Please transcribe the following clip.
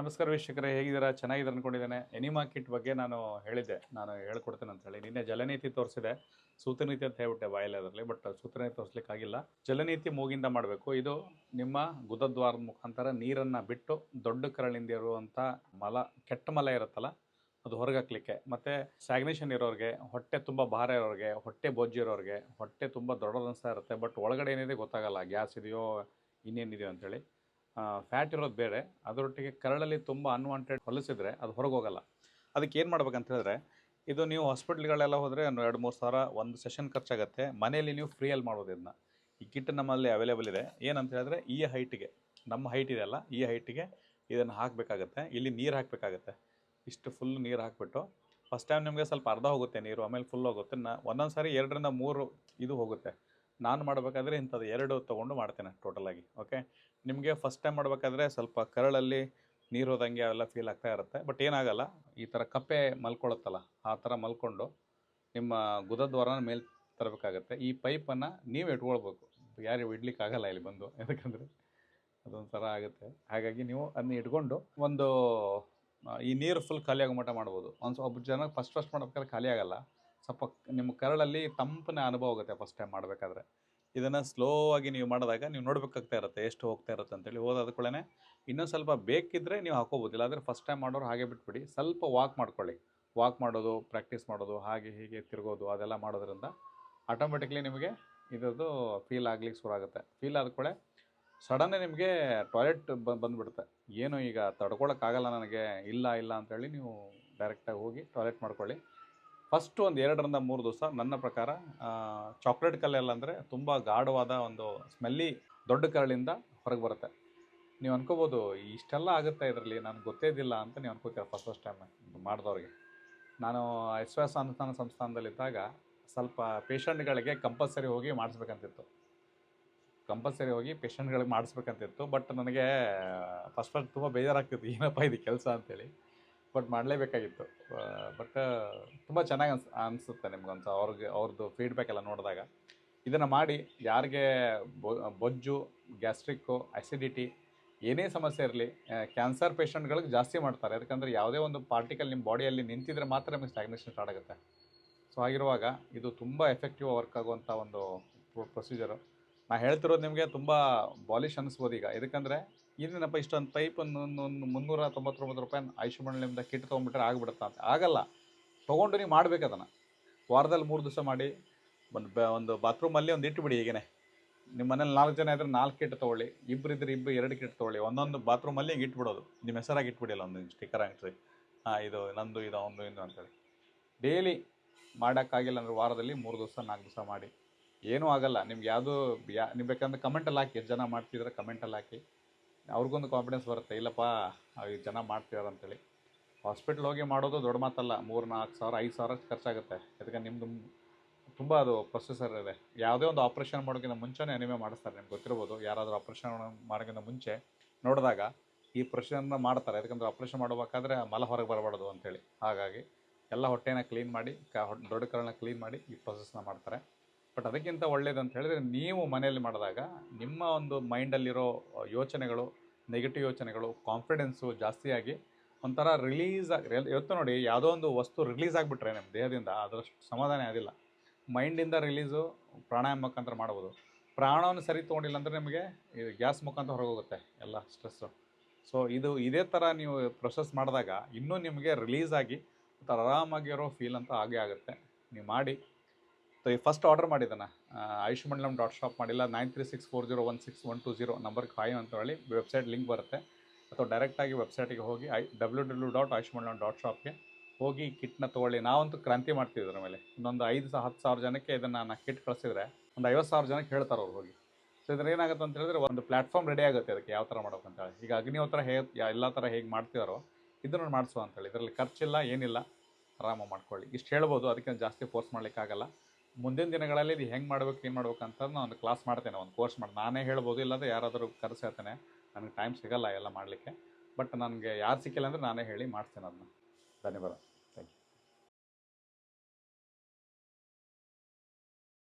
ನಮಸ್ಕಾರ ವೀಕ್ಷಕರೇ, ಹೇಗಿದ್ದೀರಾ? ಚೆನ್ನಾಗಿದ್ದಾರೆ ಅನ್ಕೊಂಡಿದ್ದೇನೆ. ಎನಿಮಾ ಕಿಟ್ ಬಗ್ಗೆ ನಾನು ಹೇಳಿದ್ದೆ. ನಾನು ಹೇಳ್ಕೊಡ್ತೇನೆ ಅಂತ ಹೇಳಿ. ನಿನ್ನೆ ಜಲನೀತಿ ತೋರಿಸಿದೆ. ಸೂತ್ರನೀತಿ ಅಂತ ಹೇಳ್ಬಿಟ್ಟೆ ಬಾಯಲ್ಲಿ ಅದರಲ್ಲಿ, ಬಟ್ ಸೂತ್ರನೀತಿ ತೋರಿಸ್ಲಿಕ್ಕಾಗಿಲ್ಲ. ಜಲನೀತಿ ಮೂಗಿಂದ ಮಾಡಬೇಕು. ಇದು ನಿಮ್ಮ ಗುದದ್ವಾರದ ಮುಖಾಂತರ ನೀರನ್ನು ಬಿಟ್ಟು ದೊಡ್ಡ ಕರಳಿಂದ ಇರುವಂಥ ಮಲ, ಕೆಟ್ಟ ಮಲ ಇರುತ್ತಲ್ಲ, ಅದು ಹೊರಗಾಕ್ಲಿಕ್ಕೆ. ಮತ್ತು ಸ್ಯಾಗ್ನೇಷನ್ ಇರೋರಿಗೆ, ಹೊಟ್ಟೆ ತುಂಬ ಭಾರ ಇರೋರಿಗೆ, ಹೊಟ್ಟೆ ಬೊಜ್ಜಿರೋರಿಗೆ ಹೊಟ್ಟೆ ತುಂಬ ದೊಡ್ಡದು ಇರುತ್ತೆ. ಬಟ್ ಒಳಗಡೆ ಏನಿದೆ ಗೊತ್ತಾಗಲ್ಲ. ಗ್ಯಾಸ್ ಇದೆಯೋ, ಇನ್ನೇನಿದೆಯೋ ಅಂತೇಳಿ ಫ್ಯಾಟ್ ಇರೋದು ಬೇರೆ. ಅದರೊಟ್ಟಿಗೆ ಕರಳಲ್ಲಿ ತುಂಬ ಅನ್ವಾಂಟೆಡ್ ಹೊಲಿಸಿದ್ರೆ ಅದು ಹೊರಗೆ ಹೋಗಲ್ಲ ಅದಕ್ಕೆ ಏನು ಮಾಡ್ಬೇಕಂತ ಹೇಳಿದ್ರೆ, ಇದು ನೀವು ಹಾಸ್ಪಿಟ್ಲ್ಗಳೆಲ್ಲ ಹೋದರೆ ಒಂದು ಎರಡು ಮೂರು ಸಾವಿರ ಒಂದು ಸೆಷನ್ ಖರ್ಚಾಗುತ್ತೆ. ಮನೆಯಲ್ಲಿ ನೀವು ಫ್ರೀಯಲ್ಲಿ ಮಾಡೋದು ಇದನ್ನ. ಈ ಕಿಟ್ ನಮ್ಮಲ್ಲಿ ಅವೈಲೇಬಲ್ ಇದೆ. ಏನಂತ ಹೇಳಿದ್ರೆ, ಈ ಹೈಟಿಗೆ ನಮ್ಮ ಹೈಟ್ ಇದೆಯಲ್ಲ ಈ ಹೈಟಿಗೆ ಇದನ್ನು ಹಾಕಬೇಕಾಗತ್ತೆ. ಇಲ್ಲಿ ನೀರು ಹಾಕಬೇಕಾಗತ್ತೆ. ಇಷ್ಟು ಫುಲ್ ನೀರು ಹಾಕಿಬಿಟ್ಟು ಫಸ್ಟ್ ಟೈಮ್ ನಿಮಗೆ ಸ್ವಲ್ಪ ಅರ್ಧ ಹೋಗುತ್ತೆ ನೀರು, ಆಮೇಲೆ ಫುಲ್ ಹೋಗುತ್ತೆ. ನಾ ಒಂದೊಂದು ಸಾರಿ ಎರಡರಿಂದ ಮೂರು ಇದು ಹೋಗುತ್ತೆ. ನಾನು ಮಾಡಬೇಕಾದ್ರೆ ಇಂಥದ್ದು ಎರಡು ತೊಗೊಂಡು ಮಾಡ್ತೇನೆ ಟೋಟಲಾಗಿ ಓಕೆ ನಿಮಗೆ ಫಸ್ಟ್ ಟೈಮ್ ಮಾಡಬೇಕಾದ್ರೆ ಸ್ವಲ್ಪ ಕರಳಲ್ಲಿ ನೀರು ಹೋದಂಗೆ ಅವೆಲ್ಲ ಫೀಲ್ ಆಗ್ತಾ ಇರುತ್ತೆ ಬಟ್ ಏನಾಗಲ್ಲ, ಈ ಥರ ಕಪ್ಪೆ ಮಲ್ಕೊಳ್ಳುತ್ತಲ್ಲ ಆ ಥರ ಮಲ್ಕೊಂಡು ನಿಮ್ಮ ಗುದದ್ವಾರನ ಮೇಲೆ ತರಬೇಕಾಗತ್ತೆ. ಈ ಪೈಪನ್ನು ನೀವು ಇಟ್ಕೊಳ್ಬೇಕು. ಯಾರು ಇಡ್ಲಿಕ್ಕೆ ಆಗಲ್ಲ ಇಲ್ಲಿ ಬಂದು, ಯಾಕಂದರೆ ಅದೊಂಥರ ಆಗುತ್ತೆ. ಹಾಗಾಗಿ ನೀವು ಅದನ್ನ ಇಟ್ಕೊಂಡು ಒಂದು ಈ ನೀರು ಫುಲ್ ಖಾಲಿಯಾಗೋ ಮಟ್ಟ ಮಾಡ್ಬೋದು. ಒಂದು ಒಬ್ಬ ಜನ ಫಸ್ಟ್ ಫಸ್ಟ್ ಮಾಡ್ಬೇಕಾದ್ರೆ ಖಾಲಿ ಆಗಲ್ಲ. ಸ್ವಲ್ಪ ನಿಮ್ಮ ಕರಳಲ್ಲಿ ತಂಪನ ಅನುಭವ ಆಗುತ್ತೆ ಫಸ್ಟ್ ಟೈಮ್ ಮಾಡಬೇಕಾದ್ರೆ. ಇದನ್ನು ಸ್ಲೋ ಆಗಿ ನೀವು ಮಾಡಿದಾಗ ನೀವು ನೋಡ್ಬೇಕಾಗ್ತಾ ಇರುತ್ತೆ, ಎಷ್ಟು ಹೋಗ್ತಾ ಇರುತ್ತೆ ಅಂತೇಳಿ ಹೋದಾದ ಕೂಡಲೇ ಇನ್ನೂ ಸ್ವಲ್ಪ ಬೇಕಿದ್ದರೆ ನೀವು ಹಾಕೋಬೋದು. ಇಲ್ಲಾಂದರೆ ಫಸ್ಟ್ ಟೈಮ್ ಮಾಡೋರು ಹಾಗೆ ಬಿಟ್ಬಿಡಿ. ಸ್ವಲ್ಪ ವಾಕ್ ಮಾಡ್ಕೊಳ್ಳಿ. ವಾಕ್ ಮಾಡೋದು ಪ್ರಾಕ್ಟೀಸ್ ಮಾಡೋದು, ಹಾಗೆ ಹೀಗೆ ತಿರುಗೋದು, ಅದೆಲ್ಲ ಮಾಡೋದ್ರಿಂದ ಆಟೋಮೆಟಿಕ್ಲಿ ನಿಮಗೆ ಇದರದ್ದು ಫೀಲ್ ಆಗ್ಲಿಕ್ಕೆ ಶುರು ಆಗುತ್ತೆ. ಫೀಲ್ ಆದ ಕೂಡಲೇ ಸಡನ್ನೇ ನಿಮಗೆ ಟಾಯ್ಲೆಟ್ ಬಂದುಬಿಡುತ್ತೆ. ಏನು ಈಗ ತಡ್ಕೊಳಕ್ಕಾಗಲ್ಲ ನನಗೆ, ಇಲ್ಲ ಇಲ್ಲ ಅಂತೇಳಿ ನೀವು ಡೈರೆಕ್ಟಾಗಿ ಹೋಗಿ ಟಾಯ್ಲೆಟ್ ಮಾಡ್ಕೊಳ್ಳಿ. ಫಸ್ಟು ಒಂದು ಎರಡರಿಂದ ಮೂರು ದಿವಸ ನನ್ನ ಪ್ರಕಾರ ಚಾಕ್ಲೇಟ್ ಕಲ್ಲೆಲ್ಲ ಅಂದರೆ ತುಂಬ ಗಾಢವಾದ ಒಂದು ಸ್ಮೆಲ್ಲಿ ದೊಡ್ಡ ಕರಳಿಂದ ಹೊರಗೆ ಬರುತ್ತೆ. ನೀವು ಅನ್ಕೋಬೋದು, ಇಷ್ಟೆಲ್ಲ ಆಗುತ್ತೆ ಇದರಲ್ಲಿ? ನನಗೆ ಗೊತ್ತೇ ಇದ್ದಿಲ್ಲ ಅಂತ ನೀವು ಅನ್ಕೋತೀರ ಫಸ್ಟ್ ಫಸ್ಟ್ ಟೈಮ್ ಮಾಡಿದವ್ರಿಗೆ. ನಾನು ಎಸ್ ಎಸ್ ಅನುಷ್ಠಾನ ಸಂಸ್ಥಾನದಲ್ಲಿದ್ದಾಗ ಸ್ವಲ್ಪ ಪೇಷಂಟ್ಗಳಿಗೆ ಕಂಪಲ್ಸರಿ ಹೋಗಿ ಮಾಡಿಸ್ಬೇಕಂತಿತ್ತು. ಕಂಪಲ್ಸರಿ ಹೋಗಿ ಪೇಷಂಟ್ಗಳಿಗೆ ಮಾಡಿಸ್ಬೇಕಂತಿತ್ತು ಬಟ್ ನನಗೆ ಫಸ್ಟ್ ಫಸ್ಟ್ ತುಂಬ ಬೇಜಾರಾಗ್ತಿತ್ತು, ಏನಪ್ಪ ಇದು ಕೆಲಸ ಅಂತೇಳಿ. ಬಟ್ ಮಾಡಲೇಬೇಕಾಗಿತ್ತು. ಬಟ್ ತುಂಬ ಚೆನ್ನಾಗಿ ಅನ್ಸ್, ಅನಿಸುತ್ತೆ ನಿಮ್ಗೊಂದು ಅವ್ರಿಗೆ ಅವ್ರದ್ದು ಫೀಡ್ಬ್ಯಾಕ್ ಎಲ್ಲ ನೋಡಿದಾಗ. ಇದನ್ನು ಮಾಡಿ ಯಾರಿಗೆ ಬೊಜ್ಜು, ಗ್ಯಾಸ್ಟ್ರಿಕ್ಕು ಅಸಿಡಿಟಿ ಏನೇ ಸಮಸ್ಯೆ ಇರಲಿ ಕ್ಯಾನ್ಸರ್ ಪೇಷಂಟ್ಗಳಿಗೆ ಜಾಸ್ತಿ ಮಾಡ್ತಾರೆ. ಯಾಕಂದರೆ ಯಾವುದೇ ಒಂದು ಪಾರ್ಟಿಕಲ್ ನಿಮ್ಮ ಬಾಡಿಯಲ್ಲಿ ನಿಂತಿದ್ರೆ ಮಾತ್ರ ನಿಮಗೆ ಸ್ಟಾಗ್ನೇಷನ್ ಸ್ಟಾರ್ಟ್ ಆಗುತ್ತೆ. ಸೊ ಆಗಿರುವಾಗ ಇದು ತುಂಬ ಎಫೆಕ್ಟಿವ್ ವರ್ಕ್ ಆಗುವಂಥ ಒಂದು ಪ್ರೊಸೀಜರು ನಾನು ಹೇಳ್ತಿರೋದು ನಿಮಗೆ ತುಂಬ ಬಾಲಿಶ್ ಅನ್ನಿಸ್ಬೋದು ಈಗ. ಇದಕ್ಕಂದರೆ ಏನೇನಪ್ಪ ಇಷ್ಟೊಂದು ಪೈಪ್ ಒಂದು ಮುನ್ನೂರ ತೊಂಬತ್ತೊಂಬತ್ತು ರೂಪಾಯಿ ಆಯುಷ್ಮಾನ್ಲಿಂದ ಕಿಟ್ ತೊಗೊಂಡ್ಬಿಟ್ರೆ ಆಗಿಬಿಡುತ್ತಾ ಅಂತ. ಆಗಲ್ಲ. ತೊಗೊಂಡು ನೀವು ಮಾಡಬೇಕು ಅದನ್ನು. ವಾರದಲ್ಲಿ ಮೂರು ದಿವಸ ಮಾಡಿ, ಒಂದು ಬ, ಒಂದು ಬಾತ್ರೂಮಲ್ಲಿ ಒಂದು ಇಟ್ಬಿಡಿ ಹೀಗೇನೆ. ನಿಮ್ಮ ಮನೇಲಿ ನಾಲ್ಕು ಜನ ಇದ್ದರೆ ನಾಲ್ಕು ಕಿಟ್ ತೊಗೊಳ್ಳಿ. ಇಬ್ಬರು ಇದ್ರೆ ಇಬ್ಬರು ಎರಡು ಕಿಟ್ ತೊಗೊಳ್ಳಿ. ಒಂದೊಂದು ಬಾತ್ರೂಮಲ್ಲಿ ಹಿಂಗೆ ಇಟ್ಬಿಡೋದು. ನಿಮ್ಮ ಹೆಸರಾಗಿ ಇಟ್ಬಿಡಿಲ್ಲ ಒಂದು ಸ್ಟಿಕ್ಕರ್ ಅಂಟಿಸಿ ಹಾಂ, ಇದು ನಂದು, ಇದು ಒಂದು ಇದು ಅಂತೇಳಿ. ಡೈಲಿ ಮಾಡೋಕ್ಕಾಗಿಲ್ಲ ಅಂದರೆ ವಾರದಲ್ಲಿ ಮೂರು ದಿವಸ, ನಾಲ್ಕು ದಿವಸ ಮಾಡಿ. ಏನೂ ಆಗಲ್ಲ. ನಿಮ್ಗೆ ಯಾವುದು, ಯಾ ನೀವು ಬೇಕಂದ್ರೆ ಕಮೆಂಟಲ್ಲಿ ಹಾಕಿ. ಎಷ್ಟು ಜನ ಮಾಡ್ತಿದ್ರೆ ಕಮೆಂಟಲ್ಲಿ ಹಾಕಿ. ಅವ್ರಿಗೊಂದು ಕಾನ್ಫಿಡೆನ್ಸ್ ಬರುತ್ತೆ. ಇಲ್ಲಪ್ಪ ಈ ಜನ ಮಾಡ್ತಿದಾರೆ ಅಂತೇಳಿ. ಹಾಸ್ಪಿಟ್ಲ್ ಹೋಗಿ ಮಾಡೋದು ದೊಡ್ಡ ಮಾತಲ್ಲ. ಮೂರು ನಾಲ್ಕು ಸಾವಿರ, ಐದು ಸಾವಿರ ಖರ್ಚಾಗುತ್ತೆ. ಅದಕ್ಕೆ ನಿಮ್ಮದು ತುಂಬ ಅದು ಪ್ರೊಸೆಸರ್ ಇದೆ. ಯಾವುದೇ ಒಂದು ಆಪ್ರೇಷನ್ ಮಾಡೋಕ್ಕಿಂತ ಮುಂಚೆನೇ ಅನಿಮೆ ಮಾಡಿಸ್ತಾರೆ. ನಿಮ್ಗೆ ಗೊತ್ತಿರ್ಬೋದು. ಯಾರಾದರೂ ಆಪ್ರೇಷನ್ ಮಾಡೋಕ್ಕಿಂತ ಮುಂಚೆ ನೋಡಿದಾಗ ಈ ಪ್ರೊಸೆಷನ್ನ ಮಾಡ್ತಾರೆ. ಯಾಕಂದ್ರೆ ಆಪ್ರೇಷನ್ ಮಾಡಬೇಕಾದ್ರೆ ಮಲ ಹೊರಗೆ ಬರಬಾರ್ದು ಅಂತೇಳಿ. ಹಾಗಾಗಿ ಎಲ್ಲ ಹೊಟ್ಟೆನ ಕ್ಲೀನ್ ಮಾಡಿ, ಕ ದೊಡ್ಡ ಕರಳನ್ನ ಕ್ಲೀನ್ ಮಾಡಿ ಈ ಪ್ರೊಸೆಸ್ನ ಮಾಡ್ತಾರೆ. ಬಟ್ ಅದಕ್ಕಿಂತ ಒಳ್ಳೇದು ಅಂತ ಹೇಳಿದ್ರೆ ನೀವು ಮನೆಯಲ್ಲಿ ಮಾಡಿದಾಗ ನಿಮ್ಮ ಒಂದು ಮೈಂಡಲ್ಲಿರೋ ಯೋಚನೆಗಳು ನೆಗೆಟಿವ್ ಯೋಚನೆಗಳು ಕಾನ್ಫಿಡೆನ್ಸು ಜಾಸ್ತಿಯಾಗಿ ಒಂಥರ ರಿಲೀಸ್ ಆಗಿ ಇವತ್ತು ನೋಡಿ ಯಾವುದೋ ಒಂದು ವಸ್ತು ರಿಲೀಸ್ ಆಗಿಬಿಟ್ರೆ ನಿಮ್ಮ ದೇಹದಿಂದ ಅದರಷ್ಟು ಸಮಾಧಾನ ಆಗಿಲ್ಲ ಮೈಂಡಿಂದ ರಿಲೀಸು ಪ್ರಾಣಾಯಾಮ ಮುಖಾಂತರ ಮಾಡ್ಬೋದು. ಪ್ರಾಣವನ್ನು ಸರಿ ತೊಗೊಂಡಿಲ್ಲ ಅಂದರೆ ನಿಮಗೆ ಗ್ಯಾಸ್ ಮುಖಾಂತರ ಹೊರಗೆ ಹೋಗುತ್ತೆ ಎಲ್ಲ ಸ್ಟ್ರೆಸ್ಸು ಸೊ ಇದು ಇದೇ ಥರ ನೀವು ಪ್ರೊಸೆಸ್ ಮಾಡಿದಾಗ ಇನ್ನೂ ನಿಮಗೆ ರಿಲೀಸ್ ಆಗಿ ಆರಾಮಾಗಿರೋ ಫೀಲ್ ಅಂತ ಆಗೇ ಆಗುತ್ತೆ. ನೀವು ಮಾಡಿ. ಈ ಫಸ್ಟ್ ಆರ್ಡರ್ ಮಾಡಿದ್ದಾನೆ. ಆಯುಷ್ಮಂಡಲಂ ಡಾಟ್ ಶಾಪ್ ಮಾಡಿಲ್ಲ. Nine three six four zero one six one two zero number five ಅಂತ ಹೇಳಿ ವೆಬ್ಸೈಟ್ ಲಿಂಕ್ ಬರುತ್ತೆ. ಅಥವಾ ಡೈರೆಕ್ಟಾಗಿ ವೆಬ್ಸೈಟಿಗೆ ಹೋಗಿ, I W W dot Ayushmandalam dot ಶಾಪ್ಗೆ ಹೋಗಿ ಕಿಟ್ನ ತೊಗೊಳ್ಳಿ. ನಾವಂತೂ ಕ್ರಾಂತಿ ಮಾಡ್ತೀವಿ ಇದ್ರ ಮೇಲೆ. ಇನ್ನೊಂದು ಐದು ಸಹ ಹತ್ತು ಸಾವಿರ ಜನಕ್ಕೆ ಇದನ್ನು ನಾನು ಕಿಟ್ ಕಳಿಸಿದ್ರೆ ಒಂದು ಐವತ್ತು ಸಾವಿರ ಜನಕ್ಕೆ ಹೇಳ್ತಾರೆ ಅವ್ರು ಹೋಗಿ. ಸೊ ಇದ್ರ ಏನಾಗುತ್ತೆ ಅಂತ ಹೇಳಿದ್ರೆ ಒಂದು ಪ್ಲಾಟ್ಫಾರ್ಮ್ ರೆಡಿ ಆಗುತ್ತೆ ಅದಕ್ಕೆ ಯಾವ ಥರ ಮಾಡ್ಬೇಕು ಅಂತ ಹೇಳಿ. ಈಗ ಅಗ್ನಿಹೋತ್ರ ಹೇಗೆ ಎಲ್ಲ ಥರ ಹೇಗೆ ಮಾಡ್ತಿದಾರೋ ಇದನ್ನು ಮಾಡಿಸುವ ಅಂತೇಳಿ ಇದರಲ್ಲಿ ಖರ್ಚಿಲ್ಲ, ಏನಿಲ್ಲ. ಆರಾಮಾಗಿ ಮಾಡ್ಕೊಳ್ಳಿ. ಇಷ್ಟು ಹೇಳ್ಬೋದು, ಅದಕ್ಕಿಂತ ಜಾಸ್ತಿ ಫೋರ್ಸ್ ಮಾಡಲಿಕ್ಕಾಗಲ್ಲ. ಮುಂದಿನ ದಿನಗಳಲ್ಲಿ ಇದು ಹೆಂಗೆ ಮಾಡ್ಬೇಕು, ಏನು ಮಾಡ್ಬೇಕು ಅಂತ ನಾನು ಒಂದು ಕ್ಲಾಸ್ ಮಾಡ್ತೇನೆ, ಒಂದು ಕೋರ್ಸ್ ಮಾಡಿ, ನಾನೇ ಹೇಳ್ಬೋದು ಇಲ್ಲಾಂದ್ರೆ ಯಾರಾದರೂ ಕರೆಸಿ ಹೇಳ್ತೇನೆ. ನನಗೆ ಟೈಮ್ ಸಿಗಲ್ಲ ಎಲ್ಲ ಮಾಡಲಿಕ್ಕೆ. ಬಟ್ ನನಗೆ ಯಾರು ಸಿಕ್ಕಿಲ್ಲ ಅಂದರೆ ನಾನೇ ಹೇಳಿ ಮಾಡ್ತೇನೆ ಅದನ್ನ ಧನ್ಯವಾದ.